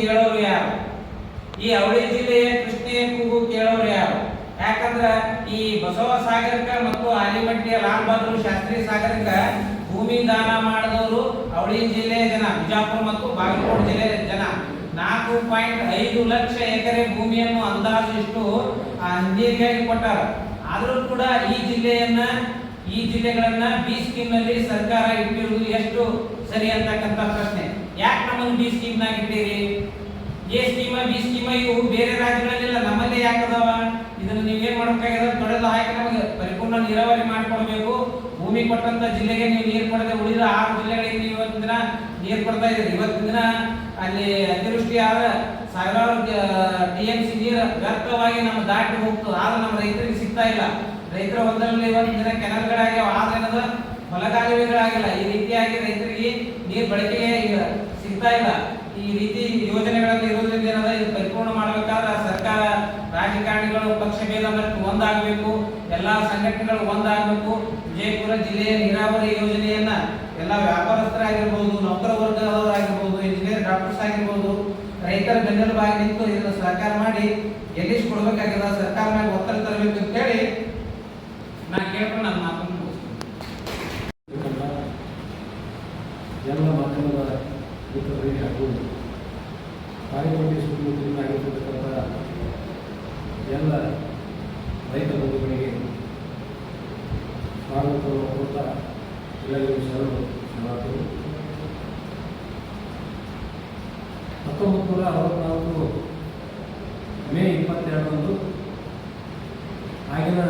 ಕೇಳೋರು ಯಾರು? ಈ ಅವಳಿ ಜಿಲ್ಲೆಯ ಕೃಷ್ಣೆಯ ಕೂಗು ಕೇಳೋರು ಯಾರು? ಯಾಕಂದ್ರ ಈ ಬಸವ ಸಾಗರಕ ಮತ್ತು ಆಲಿಮಟ್ಟಿಯ ಲಾಲ್ ಬಹದ್ದೂರ್ ಶಾಸ್ತ್ರಿ ಸಾಗರಕ ಭೂಮಿ ದಾನ ಮಾಡಿದವರು ಅವಳಿ ಜಿಲ್ಲೆಯ ಜನ, ಬಿಜಾಪುರ ಮತ್ತು ಬಾಗಲಕೋಟೆ ಜಿಲ್ಲೆಯ ಜನ. ನಾಲ್ಕು ಪಾಯಿಂಟ್ ಐದು ಲಕ್ಷ ಎಕರೆ ಭೂಮಿಯನ್ನು ಅಂದಾಜು ಇಷ್ಟು ನೀರಿಗಾಗಿ ಕೊಟ್ಟಾರ. ಆದರೂ ಕೂಡ ಈ ಜಿಲ್ಲೆಯನ್ನ, ಈ ಜಿಲ್ಲೆಗಳನ್ನ ಬಿ ಸ್ಕೀಮ್ನಲ್ಲಿ ಸರ್ಕಾರ ಇಟ್ಟಿರುವುದು ಎಷ್ಟು ಸರಿ ಅಂತಕ್ಕಂಥ ಪ್ರಶ್ನೆ. ಯಾಕೆ ನಮ್ಮನ್ನು ಬಿ ಸ್ಕೀಮ್ ಆಗಿದ್ದೀರಿ? ಎ ಸ್ಕೀಮ ಬಿ ಸ್ಕೀಮ ಇವು ಬೇರೆ ರಾಜ್ಯಗಳಲ್ಲಿಲ್ಲ ನಮ್ಮಲ್ಲೇ ಯಾಕೆ ಅದಾವ? ನೀವು ಏನ್ ಮಾಡ್ಬೇಕಾಗಿದೆ ತೊಡೆದು ಹಾಕಿ ನಮಗೆ ಪರಿಪೂರ್ಣ ನೀರಾವರಿ ಮಾಡ್ಕೊಡ್ಬೇಕು. ಭೂಮಿ ಕೊಟ್ಟಂತ ಜಿಲ್ಲೆಗೆ ನೀವು ನೀರು ಕೊಡದೆ ಉಳಿದ ಆರು ಜಿಲ್ಲೆಗಳಿಗೆ ನೀವು ಇವತ್ತಿನ ದಿನ ನೀರು ಕೊಡ್ತಾ ಇದ್ದೀರಿ. ಇವತ್ತಿನ ದಿನ ಅಲ್ಲಿ ಅತಿವೃಷ್ಟಿ ಆದ ಸಾವಿರಾರು ಟಿ ಎಂ ಸಿ ನೀರು ವ್ಯರ್ಥವಾಗಿ ನಮ್ಮ ದಾಟಿ ಹೋಗ್ತದೆ ಆದ್ರೆ ನಮ್ಮ ರೈತರಿಗೆ ಸಿಗ್ತಾ ಇಲ್ಲ. ರೈತರ ಒಂದರಲ್ಲಿ ಇವತ್ತಿನ ದಿನ ಕೆನಲ್ಗಳಾಗ್ಯಾವ. ಆದ್ರೆ ಏನದ? ಹೊಲಗಾಲುವೆಗಳಾಗಿಲ್ಲ. ಈ ರೀತಿಯಾಗಿ ರೈತರಿಗೆ ನೀರು ಬಳಕೆಯೇ ಈಗ ಸಿಗ್ತಾ ಇಲ್ಲ. ಈ ರೀತಿ ಯೋಜನೆಗಳಲ್ಲಿ ಇರೋದ್ರಿಂದ ಏನದ ಇದು ಪರಿಪೂರ್ಣ ಮಾಡಬೇಕಾದ್ರೆ ಸರ್ಕಾರ ರಾಜಕಾರಣಿಗಳು, ಪಕ್ಷ ಭೇದ ಮರೆತು ಒಂದಾಗಬೇಕು. ಎಲ್ಲಾ ಸಂಘಟನೆಗಳು ಒಂದಾಗಬೇಕು. ವಿಜಯಪುರ ಜಿಲ್ಲೆಯ ನೀರಾವರಿ ಯೋಜನೆಯನ್ನ ಎಲ್ಲ ವ್ಯಾಪಾರಸ್ಥರಾಗಿರ್ಬೋದು, ನೌಕರ ವರ್ಗದವರಾಗಿರ್ಬೋದು ಇಂಜಿನಿಯರ್ ಡಾಕ್ಟರ್ಸ್ ಆಗಿರ್ಬೋದು, ರೈತರ ಬೆನ್ನೆಲುಬಾಗಿ ನಿಂತು ಇದನ್ನು ಸರ್ಕಾರ ಮಾಡಿ ಎಲ್ಲಿಸ್ ಕೊಡ್ಬೇಕಾಗಿದೆ ಸರ್ಕಾರ ಮೇಲೆ ಒತ್ತಡ ತರಬೇಕು ಅಂತ ಹೇಳಿ ನಾ ಕೇಳ್ಕೊಂಡು ನನ್ನ ಮಾತನ್ನು ಮುಗಿಸ್ತೀನಿ ಇರ್ತಕ್ಕಂಥ ಎಲ್ಲ ಮಾಧ್ಯಮದ ಮಿತ್ರರಿಗೆ ಹಾಗೂ ಕಾರ್ಯಪಟ್ಟಿ ಸುತ್ತಮುತ್ತಲಿನ ಆಗಿರ್ತಕ್ಕಂಥ ಎಲ್ಲ ರೈತ ಬಂಧುಗಳಿಗೆ ಸ್ವಾಗತವನ್ನು ಕೊಡ್ತಾ ಎಲ್ಲರಿಗೂ ಶರಣರು ಶರಣಾರ್ಥಿಗಳು ಹತ್ತೊಂಬತ್ತು ನೂರ ಅರವತ್ನಾಲ್ಕು ಮೇ ಇಪ್ಪತ್ತೆರಡರಂದು ಆಗಿನ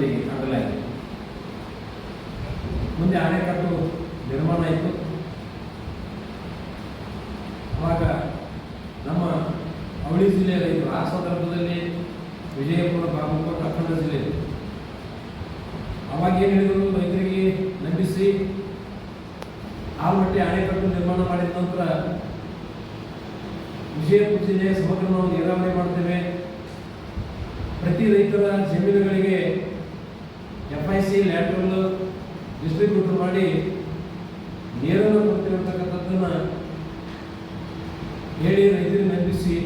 ನದಿಗೆ ಅಡ್ಡಲಾಗಿ ಮುಂದೆ ಅಣೆಕಟ್ಟು ನಿರ್ಮಾಣ ಆಯಿತು ಆವಾಗ ನಮ್ಮ ಅವಳಿ ಜಿಲ್ಲೆಯ ರೈತರು ಆ ಸಂದರ್ಭದಲ್ಲಿ ವಿಜಯಪುರ ಬಾಗಲಕೋಟೆ ಅಖಂಡ ಜಿಲ್ಲೆ. ಅವಾಗ ಏನು ಹೇಳಿದರು ರೈತರಿಗೆ, ನಂಬಿಸಿ, ಆಲ್ಮಟ್ಟಿ ಅಣೆಕಟ್ಟು ನಿರ್ಮಾಣ ಮಾಡಿದ ನಂತರ ವಿಜಯಪುರ ಜಿಲ್ಲೆಯ ಸಮಗ್ರ ನಾವು ನೀರಾವರಿ ಮಾಡ್ತೇವೆ. ಪ್ರತಿ ರೈತರ ಜಮೀನುಗಳಿಗೆ F I C lateral distributor ಮಾಡಿ ನೀರನ್ನು ಕೊಡ್ತೇವೆ ಅಂತಕ್ಕಂಥದ್ದನ್ನ ಹೇಳಿ ರೈತರಿಗೆ ನಂಬಿಸಿ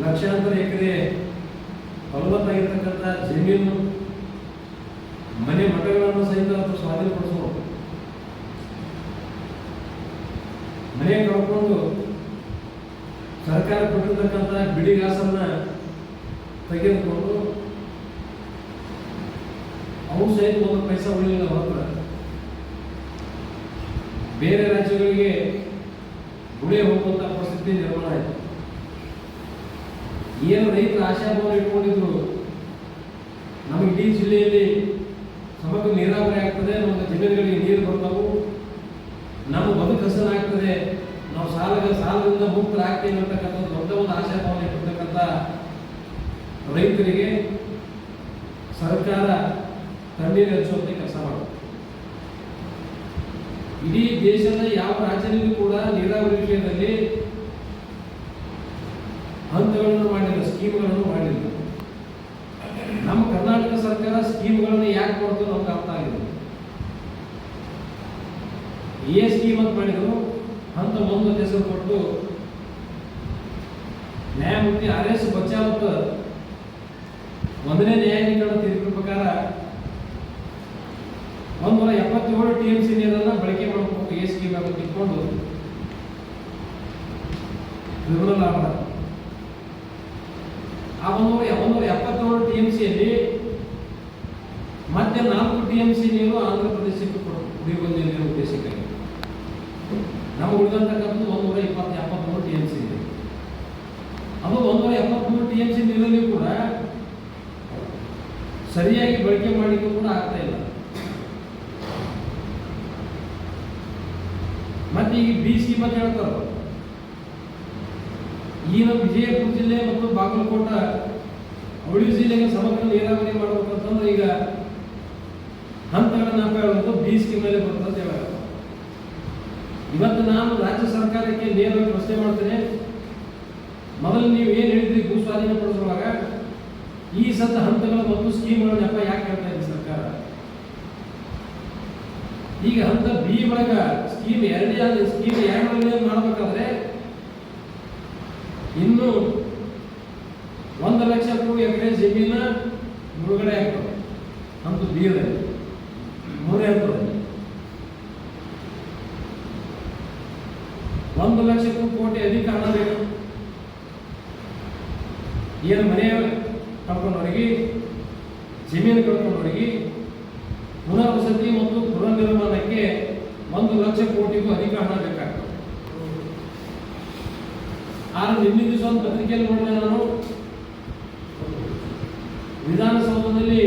ಲಕ್ಷಾಂತರ ಎಕರೆ ಫಲವತ್ತಾಗಿರ್ತಕ್ಕಂಥ ಜಮೀನು, ಮನೆ ಮಠಗಳನ್ನು ಸಹಿತ ಅವರು ಸ್ವಾಧೀನಪಡಿಸಬಹುದು ಮನೆ ಕಳ್ಕೊಂಡು ಸರ್ಕಾರ ಕೊಟ್ಟಿರ್ತಕ್ಕಂಥ ಬಿಡಿಗಾಸನ್ನ ತೆಗೆದುಕೊಂಡು ಅವು ಸಹಿತ ಒಂದು ಪೈಸಾ ಉಳಿಲಿಲ್ಲ ಹೊರತು. ಬೇರೆ ರಾಜ್ಯಗಳಿಗೆ ಗುಳೆ ಹೋಗುವಂತ ಪರಿಸ್ಥಿತಿ ನಿರ್ಮಾಣ ಆಯಿತು. ಏನು ರೈತರ ಆಶಾಭಾವ ಇಟ್ಕೊಂಡಿದ್ರು ನಮ್ಮ ಇಡೀ ಜಿಲ್ಲೆಯಲ್ಲಿ ಸಮಗ್ರ ನೀರಾವರಿ ಆಗ್ತದೆ ನಮ್ಮ ಜಮೀನುಗಳಿಗೆ ನೀರು ಬರ್ತಾವು. ನಮ್ಮ ಬದುಕು ಹಸನಾಗ್ತದೆ. ನಾವು ಸಾಲದ ಸಾಲದಿಂದ ಮುಕ್ತರಾಗ್ತೇವೆ ಅಂತಕ್ಕಂಥ ದೊಡ್ಡ ಒಂದು ಆಶಾಭಾವನೆ ಇಟ್ಟಿರ್ತಕ್ಕಂಥ ರೈತರಿಗೆ ಸರ್ಕಾರ ತಣ್ಣೀರು ಹಚ್ಚುವಂತೆ ಕೆಲಸ ಮಾಡುತ್ತೆ. ಇಡೀ ದೇಶದ ಯಾವ ರಾಜ್ಯದಲ್ಲೂ ಕೂಡ ನೀರಾವರಿ ವಿಷಯದಲ್ಲಿ ಹಂತಗಳನ್ನು ಮಾಡಿಲ್ಲ, ಸ್ಕೀಮ್ಗಳನ್ನು ಮಾಡಿಲ್ಲ. ನಮ್ಮ ಕರ್ನಾಟಕ ಸರ್ಕಾರ ಸ್ಕೀಮ್ಗಳನ್ನು ಯಾಕೆ ಕೊಡ್ತು ನಮ್ಗೆ ಅರ್ಥ ಆಗಿದೆ. ಏ ಸ್ಕೀಮ್ ಅಂತ ಮಾಡಿದ್ರು, ಹಂತ ಒಂದು ಹೆಸರು ಕೊಟ್ಟು ನ್ಯಾಯಮೂರ್ತಿ ಆರ್ ಎಸ್ ಬಚ್ಚಾವತ್ ಒಂದನೇ ನ್ಯಾಯಾಧೀಕರಣ ತೀರ್ಪಿನ ಪ್ರಕಾರ ಒಂದೂರ ಎಪ್ಪತ್ತೇಳು ಟಿ ಎಂ ಸಿ ನೀರನ್ನ ಬಳಕೆ ಮಾಡಬೇಕು ಸ್ಕೀಮ್ ಅಂತ ಇಟ್ಕೊಂಡು ಟ್ರಿಬ್ಯುನಲ್ ಆ ಒಂದೂರ ಒಂದೂರ ಎಪ್ಪತ್ತೇಳು ಟಿ ಎಂ ಸಿಯಲ್ಲಿ ಮತ್ತೆ ನಾಲ್ಕು ಟಿ ಎಂ ಸಿ ನೀರು ಆಂಧ್ರ ಪ್ರದೇಶಕ್ಕೆ ಕೊಡು ಕುಡಿಯುವ ನೀರಿನ ಉದ್ದೇಶಕ್ಕಾಗಿ. ನಾವು ಉಳಿದಂತಕ್ಕಂಥದ್ದು ಒಂದೂರ ಇಪ್ಪತ್ತು ಎಪ್ಪತ್ತ್ಮೂರು ಟಿ ಎಂ ಸಿ ಇದೆ. ಅದು ಒಂದೂರ ಎಪ್ಪತ್ತ್ಮೂರು ಟಿ ಎಂ ಸಿ ನೀರಲ್ಲಿ ಕೂಡ ಸರಿಯಾಗಿ ಬಳಕೆ ಮಾಡಿದ್ರು ಕೂಡ ಈಗ ಬಿ ಸಿ ಮತ್ತೆ ಹೇಳ್ತಾರ. ಈ ನಮ್ಮ ವಿಜಯಪುರ ಜಿಲ್ಲೆ ಮತ್ತು ಬಾಗಲಕೋಟ ಅವಳಿ ಜಿಲ್ಲೆಗೆ ಸಮಗ್ರ ನೀರಾವರಿ ಮಾಡ್ಬೇಕಂತಂದ್ರೆ ಈಗ ಹಂತಗಳನ್ನು ಹೇಳೋದು ಬಿ ಸ್ಕೀಮ್ ಮೇಲೆ ಬರ್ತದೆ ಅಂತ ಹೇಳೋದು. ಇವತ್ತು ನಾನು ರಾಜ್ಯ ಸರ್ಕಾರಕ್ಕೆ ನೇರವಾಗಿ ಪ್ರಶ್ನೆ ಮಾಡ್ತೇನೆ. ಮೊದಲು ನೀವು ಏನು ಹೇಳಿದ್ರಿ ಭೂ ಸ್ವಾಧೀನ ಪಡಿಸುವಾಗ? ಈ ಸತ ಹಂತಗಳ ಮತ್ತು ಸ್ಕೀಮ್ಗಳ ನೆಪ ಯಾಕೆ ಹೇಳ್ತಾ ಇದೆ ಸರ್ಕಾರ? ಈಗ ಹಂತ ಬಿ ಒಳಗ ಸ್ಕೀಮ್ ಎರಡನೇ ಸ್ಕೀಮ್ ಎರಡನೇ ಮಾಡಬೇಕಾದ್ರೆ ಇನ್ನು ಒಂದು ಲಕ್ಷಕ್ಕೂ ಎಕರೆ ಜಮೀನ ಮುಳುಗಡೆ ಆಗ್ತದೆ. ನಮ್ದು ಬೀರದಲ್ಲಿ ಮೂರೇ ಹಂತದಲ್ಲಿ ಒಂದು ಲಕ್ಷಕ್ಕೂ ಕೋಟಿ ಅಧಿಕ ಹಣ ಬೇಕು. ಏನು ಮನೆ ಕಳ್ಕೊಂಡವರಿಗೆ ಜಮೀನು ಕಳ್ಕೊಂಡವರಿಗೆ ಪುನರ್ವಸತಿ ಮತ್ತು ಪುನರ್ನಿರ್ಮಾಣಕ್ಕೆ ಒಂದು ಲಕ್ಷ ಕೋಟಿಗೂ ಅಧಿಕ ಹಣ ಬೇಕಾಗ್ತದೆ. ಆದ್ರೆ ನಿನ್ನೆ ದಿವಸ ಒಂದು ಪತ್ರಿಕೆಯಲ್ಲಿ ನೋಡಿದೆ ನಾನು ವಿಧಾನಸೌಧದಲ್ಲಿ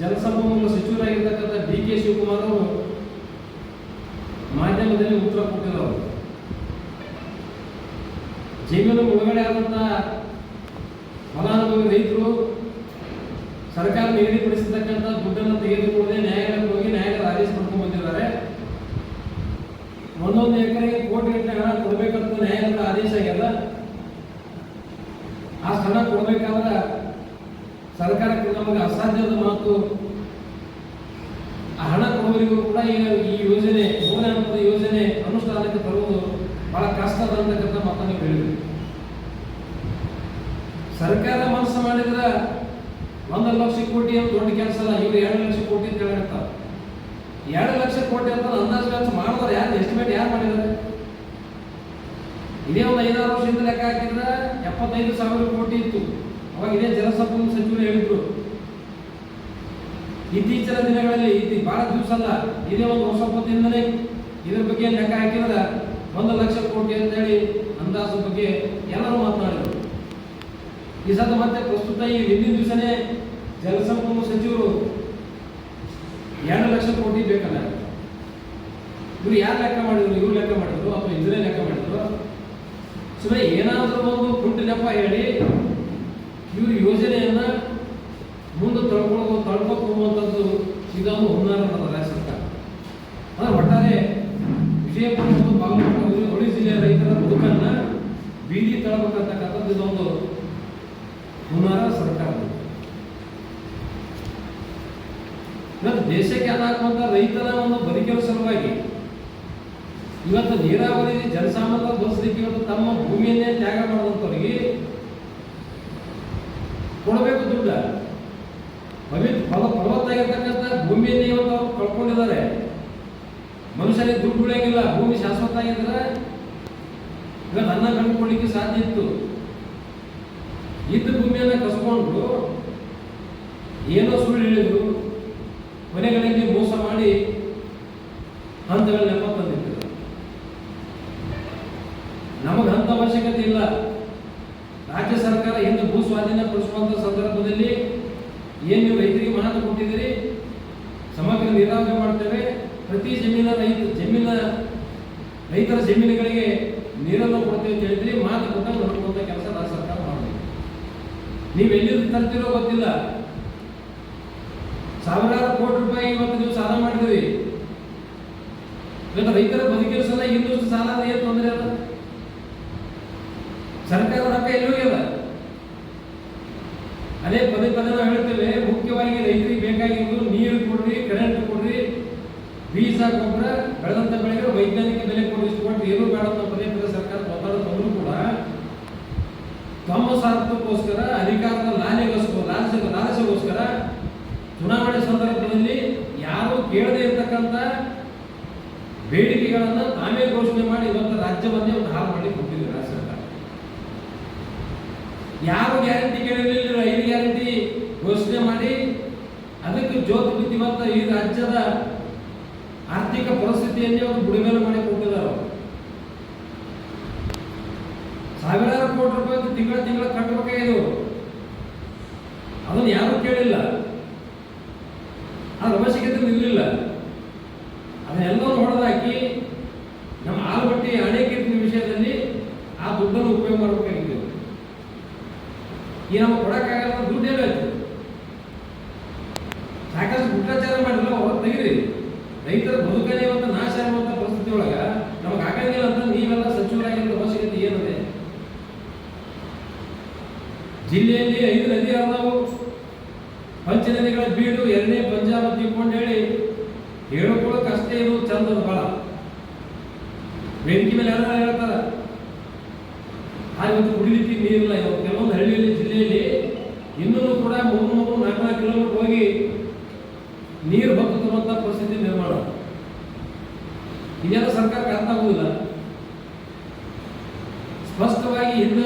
ಜಲಸಂಪನ್ಮೂಲ ಸಚಿವರಾಗಿರ್ತಕ್ಕಂಥ ಡಿ ಕೆ ಶಿವಕುಮಾರ್ ಅವರು ಮಾಧ್ಯಮದಲ್ಲಿ ಉತ್ತರ ಕೊಟ್ಟಿದ್ದಾರೆ ಜಮೀನು ಮುಳುಗಡೆ ಆದಂತ ಫಲಾನುಭವಿ ರೈತರು ಸರ್ಕಾರ ನಿಗದಿಪಡಿಸಿರ್ತಕ್ಕಂಥ ದುಡ್ಡನ್ನು ತೆಗೆದುಕೊಳ್ಳದೆ ನ್ಯಾಯಾಲಯಕ್ಕೆ ಹೋಗಿ ನ್ಯಾಯಾಲಯದ ಆದೇಶ ಪಡ್ಕೊಂಡು ಬಂದಿದ್ದಾರೆ ಒಂದೊಂದು ಎಕರೆಗೆ ಕೋಟಿ ಗಟ್ಟಲೆ ಹಣ ಕೊಡ್ಬೇಕಂತ ನ್ಯಾಯಾಲಯದ ಆದೇಶ ಆಗ್ಯದ. ಆ ಸ್ಥಳ ಕೊಡ್ಬೇಕಾದ್ರೆ ಸರ್ಕಾರಕ್ಕೆ ನಮಗೆ ಅಸಾಧ್ಯದ ಮಾತು. ಆ ಹಣ ಕೊಡುವರಿಗೂ ಕೂಡ ಈಗ ಈ ಯೋಜನೆ ಮೂಲ ಹಂತದ ಯೋಜನೆ ಅನುಷ್ಠಾನಕ್ಕೆ ತರುವುದು ಬಹಳ ಕಷ್ಟ ಅಂತಕ್ಕಂಥ ಮಾತನ್ನು ಹೇಳಿದ್ರು. ಸರ್ಕಾರ ಮನಸ್ಸು ಮಾಡಿದ್ರೆ ಒಂದು ಲಕ್ಷ ಕೋಟಿ ಅಂತ ದೊಡ್ಡ ಕೆಲಸ ಅಲ್ಲ, ಈಗ ಎರಡು ಲಕ್ಷ ಕೋಟಿ ಅಂತ ಹೇಳಿರ್ತಾರೆ ಎರಡು ಲಕ್ಷ ಕೋಟಿ ಅಂತ ಅಂದಾಜು ಖರ್ಚು ಮಾಡಿದ್ರೆ ಯಾರು? ಎಸ್ಟಿಮೇಟ್ ಯಾರು ಮಾಡಿದ್ದಾರೆ? ಇದೇ ಒಂದು ಐದಾರು ವರ್ಷದಿಂದ ಲೆಕ್ಕ ಹಾಕಿದ್ರೆ ಎಪ್ಪತ್ತೈದು ಸಾವಿರ ಕೋಟಿ ಇತ್ತು. ಅವಾಗ ಇದೇ ಜಲಸಂಪನ್ಮೂಲ ಸಚಿವರು ಹೇಳಿದ್ರು. ಇತ್ತೀಚಿನ ದಿನಗಳಲ್ಲಿ ಇತಿ ಬಹಳ ದಿವಸ ಅಲ್ಲ, ಇದೇ ಒಂದು ಹೊತ್ತಿಂದಲೇ ಇದ್ರ ಬಗ್ಗೆ ಲೆಕ್ಕ ಹಾಕಿದ್ರೆ ಒಂದು ಲಕ್ಷ ಕೋಟಿ ಅಂತೇಳಿ ಅಂದಾಜು ಬಗ್ಗೆ ಎಲ್ಲರೂ ಮಾತನಾಡಿದರು. ಈ ಸದ ಮತ್ತೆ ಪ್ರಸ್ತುತ ಈ ಹಿಂದಿನ ದಿವಸನೇ ಜಲಸಂಪನ್ಮೂಲ ಸಚಿವರು ಎರಡು ಲಕ್ಷ ಕೋಟಿ ಬೇಕಲ್ಲ. ಇವ್ರು ಯಾರು ಲೆಕ್ಕ ಮಾಡಿದ್ರು? ಇವ್ರು ಲೆಕ್ಕ ಮಾಡಿದ್ರು ಅಥವಾ ಇದ್ರೆ ಲೆಕ್ಕ ಮಾಡಿದ್ರು? ಸುಮ್ಮನೆ ಏನಾದರೂ ಒಂದು ನೆಪ ಹೇಳಿ, ಇವ್ರ ಯೋಜನೆಯನ್ನ ಮುಂದೆ ತಳ್ಕೊಳ್ಳೋ ತಳ್ಕೊಕ್ ಹೋಗುವಂಥದ್ದು ಇದೊಂದು ಹುನ್ನಾರ ರಾಜ್ಯ ಸರ್ಕಾರ ಆದ್ರೆ ಒಟ್ಟಾರೆ ವಿಜಯಪುರ ಮತ್ತು ಬಾಗಲಕೋಟೆ, ಉಳಿ ಜಿಲ್ಲೆಯ ರೈತರ ಬದುಕನ್ನ ಬೀದಿ ತಳ್ಬೇಕಂತಕ್ಕಂಥದ್ದು ಇದೊಂದು ಹುನ್ನಾರ ಸರ್ಕಾರ. ಇವತ್ತು ದೇಶಕ್ಕೆ ಅದಾಗುವಂಥ ರೈತರ ಒಂದು ಬದುಕಿನ ಸಲುವಾಗಿ ಇವತ್ತು ನೀರಾವರಿ ಜನಸಾಮಾನ್ಯ ಬಳಸಲಿಕ್ಕೆ ಇವತ್ತು ತಮ್ಮ ಭೂಮಿಯನ್ನೇ ತ್ಯಾಗ ಮಾಡುವಂಥವ್ರಿಗೆ ಕೊಡಬೇಕು ದುಡ್ಡ. ಪವಿತ್ರ ಫಲ ಫಲವತ್ತಾಗಿರ್ತಕ್ಕಂಥ ಭೂಮಿಯನ್ನೇ ಇವತ್ತು ಅವ್ರು ಕಳ್ಕೊಂಡಿದ್ದಾರೆ. ಮನುಷ್ಯನಿಗೆ ದುಡ್ಡು ಉಳಿಯಂಗಿಲ್ಲ, ಭೂಮಿ ಶಾಶ್ವತ ಆಗಿದ್ರೆ ಇವತ್ತು ಅನ್ನ ಕಂಡುಕೊಳ್ಳಿಕ್ಕೆ ಸಾಧ್ಯ ಇತ್ತು. ಇದ್ದ ಭೂಮಿಯನ್ನ ಕಸ್ಕೊಂಡು ಏನೋ ಸುಳ್ಳು ಹೇಳಿದ್ರು, ಮನೆಗಳಿಗೆ ಮೋಸ ಮಾಡಿ ಹಂತಗಳ ನೆಪ ತಂದಿದ್ದಾರೆ ನಮಗೆ ಹಂತ ಅವಶ್ಯಕತೆ ಇಲ್ಲ ರಾಜ್ಯ ಸರ್ಕಾರ ಎಂದು ಭೂ ಸ್ವಾಧೀನ ಪಡಿಸುವಂತ ಸಂದರ್ಭದಲ್ಲಿ ಏನು ನೀವು ರೈತರಿಗೆ ಮಾತು ಕೊಟ್ಟಿದ್ದೀರಿ ಸಮಗ್ರ ನೀರಾವರಿ ಮಾಡ್ತೇವೆ ಪ್ರತಿ ಜಮೀನ ರೈತ ಜಮೀನ ರೈತರ ಜಮೀನುಗಳಿಗೆ ನೀರನ್ನು ಕೊಡ್ತೀವಿ ಅಂತ ಹೇಳಿದ್ರಿ ಮಾತು ಕೊಟ್ಟ ನೋಡ್ಕೊಂತ ಕೆಲಸ ರಾಜ್ಯ ಸರ್ಕಾರ ಮಾಡಬೇಕು. ನೀವು ಎಲ್ಲಿ ತರ್ತಿರೋ ಗೊತ್ತಿಲ್ಲ. ಸಾವಿರಾರು ಕೋಟಿ ರೂಪಾಯಿ ಇವತ್ತು ನೀವು ಸಾಲ ಮಾಡಿದ್ರಿ ಇವತ್ತು ರೈತರ ಬದುಕಿನ ಸಲ ಇನ್ನಷ್ಟು ಸಾಲ ಏನು ತೊಂದರೆ ಅಲ್ಲ. ಸರ್ಕಾರ ರೊಕ್ಕ ಎಲ್ಲಿ ಹೋಗ್ಯದ ಅದೇ ಪದೇ ಪದೇ ನಾವು ಹೇಳ್ತೇವೆ ಮುಖ್ಯವಾಗಿ ರೈತರಿಗೆ ಬೇಕಾಗಿರೋದು ನೀರು ಕೊಡ್ರಿ ಕರೆಂಟ್ ಕೊಡ್ರಿ ಬೀಜ ಗೊಬ್ಬರ ಬೆಳೆದಂತ ಬೆಳೆಗೆ ವೈಜ್ಞಾನಿಕ ಬೆಲೆ ಕೊಡ್ರಿ ಇಷ್ಟು ಕೊಟ್ಟು ಏನೂ ಬೇಡ ಅಂತ ಪದೇ ಪದೇ ಸರ್ಕಾರ ಮಾತಾಡೋದು ಕೂಡ ತಮ್ಮ ಸ್ವಾರ್ಥಕ್ಕೋಸ್ಕರ ಅಧಿಕಾರದ ಲಾಲಿಗೋಸ್ಕರ ಲಾಲಸ ಲಾಲಸೆಗೋಸ್ಕರ ಚುನಾವಣೆ ಸಂದರ್ಭದಲ್ಲಿ ಯಾರು ಕೇಳದೇ ಇರತಕ್ಕಂಥ ಬೇಡಿಕೆಗಳನ್ನ ತಾವೇ ಘೋಷಣೆ ಮಾಡಿ ಇವತ್ತು ರಾಜ್ಯವನ್ನೇ ಒಂದು ಹಾಳು ಮಾಡಿ ಕೊಟ್ಟಿದ್ದೀವಿ ರಾಜ್ಯ ಸರ್ಕಾರ. ಯಾರು ಗ್ಯಾರಂಟಿ ಕೇಳಿರಲಿಲ್ಲ ಐದು ಗ್ಯಾರಂಟಿ ಘೋಷಣೆ ಮಾಡಿ ಅದಕ್ಕೆ ಜೋತು ಬಿದ್ದು ಇವತ್ತು ಈ ರಾಜ್ಯದ ಆರ್ಥಿಕ ಪರಿಸ್ಥಿತಿಯಲ್ಲಿ ಒಂದು ಬುಡಿಮೇಲು ಮಾಡಿ ಕೊಟ್ಟಿದ್ದಾರೆ. ಸಾವಿರಾರು ಕೋಟಿ ರೂಪಾಯಿ ತಿಂಗಳ ತಿಂಗಳ ಕಟ್ಟಬೇಕಾಗಿದ್ದು ಅದನ್ನು ಯಾರು ಕೇಳಿಲ್ಲ. ಆ ಅವಶ್ಯಕತೆ ಇರಲಿಲ್ಲ ಅದನ್ನೆಲ್ಲವೂ ಹೊಡೆದಾಕಿ ನಮ್ಮ ಆಲಮಟ್ಟಿ ಅಣೆಕಟ್ಟಿನ ವಿಷಯದಲ್ಲಿ ಆ ದುಡ್ಡನ್ನು ಉಪಯೋಗ ಮಾಡಬೇಕಾಗಿತ್ತು ಈ ನಮ್ಮ ಕೊಡಕ್ಕಾಗಲ್ಲ ಅಂದ್ರೆ ದುಡ್ಡು ಏನಾಯ್ತು ಸಾಕಷ್ಟು ಭ್ರಷ್ಟಾಚಾರ ಮಾಡಿಲ್ಲ ಹೊರಗೆ ತೆಗೀರಿ ರೈತರ ಬದುಕನೇ ಇವತ್ತು ನಾಶ ಆಗುವಂತ ಪರಿಸ್ಥಿತಿ ಒಳಗ ನಮಗೆ ಆಗಂಗಿಲ್ಲ ಅಂತ ನೀವೆಲ್ಲ ಸಚಿವರಾಗಿರೋ ಅವಶ್ಯಕತೆ ಏನಿದೆ ಜಿಲ್ಲೆಯಲ್ಲಿ ಜಿಲ್ಲೆಯಲ್ಲಿ ಐದು ನದಿ ಹರಿದಾವು ಪಂಚ ನದಿಗಳ ಬೀಡು ಎರಡನೇ ಪಂಜಾಬ್ ತಿಳ್ಕೊಂಡು ಹೇಳಿ, ಹೇಳ್ಕೊಳಕ್ ಅಷ್ಟೇ ಇದು ಚಂದ ಬಹಳ. ಬೆಂಕಿ ಮೇಲೆ ಯಾರು ಹೇಳ್ತಾರ? ಹಾಗೆ ಕುಡಿಲಿಕ್ಕೆ ನೀರಿಲ್ಲ ಕೆಲವೊಂದು ಹಳ್ಳಿಯಲ್ಲಿ, ಜಿಲ್ಲೆಯಲ್ಲಿ ಇನ್ನೂ ಕೂಡ ಮೂರು ನಾಲ್ಕು ಕಿಲೋಮೀಟರ್ ಹೋಗಿ ನೀರು ಬರ್ತುವಂತ ಪರಿಸ್ಥಿತಿ ನಿರ್ಮಾಣ. ಇದೆಲ್ಲ ಸರ್ಕಾರಕ್ಕೆ ಅರ್ಥ ಆಗುವುದಿಲ್ಲ ಸ್ಪಷ್ಟವಾಗಿ ಹಿಂದ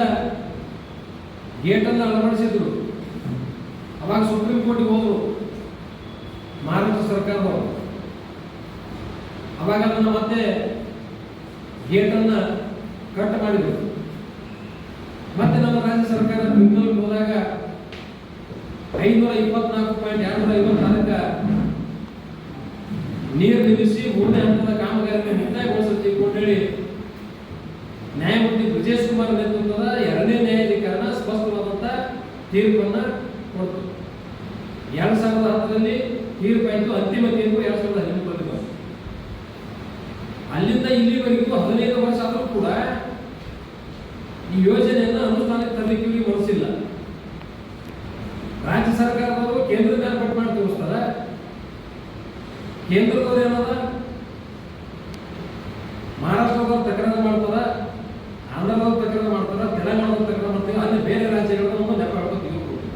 ಗೇಟನ್ನು ಅಳವಡಿಸಿದ್ರು ಅವಾಗ ಸುಪ್ರೀಂ ಕೋರ್ಟ್ಗೆ ಹೋದ್ರು ಮಹಾರಾಷ್ಟ್ರ ಸರ್ಕಾರದವರು ಅವಾಗ ಅದನ್ನು ಮತ್ತೆ ಗೇಟನ್ನು ಕಟ್ ಮಾಡಿದ್ರು. ಮತ್ತೆ ನಮ್ಮ ರಾಜ್ಯ ಸರ್ಕಾರ ಬೆಂಗಳೂರಿಗೆ ಹೋದಾಗ ಐನೂರ ಇಪ್ಪತ್ನಾಲ್ಕು ಪಾಯಿಂಟ್ ಎರಡ್ನೂರ ಐವತ್ನಾಲ್ಕ ನೀರು ನಿಲ್ಲಿಸಿ ಮೂರನೇ ಹಂತದ ಕಾಮಗಾರಿಯನ್ನು ಮುಕ್ತಾಯಗೊಳಿಸುತ್ತೆ ಹೇಳಿ ನ್ಯಾಯಮೂರ್ತಿ ಬ್ರಿಜೇಶ್ ಕುಮಾರ್ ನೇತೃತ್ವದ ಎರಡನೇ ನ್ಯಾಯಾಧಿಕರಣ ಸ್ಪಷ್ಟವಾದಂಥ ತೀರ್ಪನ್ನು ಕೊಡ್ತು. ಎರಡ್ ಸಾವಿರದ ಹತ್ತರಲ್ಲಿ ತೀರ್ಪಾಯಿತು ಅಂತಿಮ ತೀರ್ಪು ಎರಡ್ ಸಾವಿರದ ಹದಿನೆಂಟರಲ್ಲಿ ಬಂತು ಅಲ್ಲಿಂದ ಇಲ್ಲಿವರೆಗೂ ಹದಿನೈದು ವರ್ಷ ಆದರೂ ಕೂಡ ಈ ಯೋಜನೆಯನ್ನು ಅನುಷ್ಠಾನಕ್ಕೆ ತರಲಿಕ್ಕೆ ಮನಸ್ಸಿಲ್ಲ. ರಾಜ್ಯ ಸರ್ಕಾರದವರು ಕೇಂದ್ರದ ಕಟ್ ಮಾಡಿ ತೋರಿಸ್ತಾರ. ಕೇಂದ್ರದವ್ರು ಏನದ? ಮಹಾರಾಷ್ಟ್ರದವ್ರು ತಕರಾರು ಮಾಡ್ತಾರ, ಆಂಧ್ರದವ್ರು ತಕರಾರು ಮಾಡ್ತಾರ, ತೆಲಂಗಾಣದವ್ರು ತಕರಾರು ಮಾಡ್ತೀವಿ ಅಲ್ಲಿ ಬೇರೆ ರಾಜ್ಯಗಳನ್ನ ಒಂದು ನೆಪ ತೆಗೆದುಕೊಡ್ತೀವಿ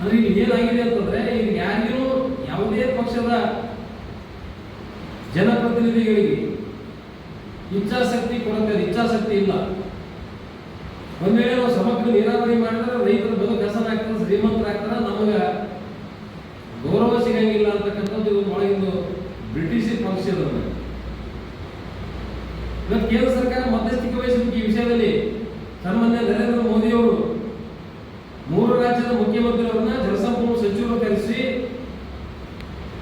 ಅಂದ್ರೆ ಇಲ್ಲಿ ಏನಾಗಿದೆ ಅಂತಂದ್ರೆ, ಇಲ್ಲಿ ಯಾರಿಗೂ ಯಾವುದೇ ಪಕ್ಷದ ಜನಪ್ರತಿನಿಧಿಗಳಿಗೆ ಇಚ್ಛಾಶಕ್ತಿ ಕೊಡುತ್ತೆ ಇಚ್ಛಾಶಕ್ತಿ ಇಲ್ಲ. ಒಂದ್ ವೇಳೆ ನಾವು ಸಮಗ್ರ ನೀರಾವರಿ ಮಾಡಿದ್ರೆ ರೈತರ ಬದುಕು ಕೆಸರಾಗ್ತಾರೆ ಶ್ರೀಮಂತರಾಗ್ತಾರೆ ನಮಗ ಗೌರವ ಸಿಗಂಗಿಲ್ಲ ಅಂತಕ್ಕಂಥದ್ದು ಇದು ಒಳಗಿಂದು ಬ್ರಿಟಿಷ್ ಪಕ್ಷ ಇವತ್ತು ಕೇಂದ್ರ ಸರ್ಕಾರ ಮಧ್ಯಸ್ಥಿಕೆ ವಹಿಸಬೇಕು ಈ ವಿಷಯದಲ್ಲಿ ಸನ್ಮಾನ್ಯ ನರೇಂದ್ರ ಮೋದಿ ಅವರು ಮೂರು ರಾಜ್ಯದ ಮುಖ್ಯಮಂತ್ರಿಯವರನ್ನ ಜಲಸಂಪನ್ಮೂಲ ಸಚಿವರು ಕರೆಸಿ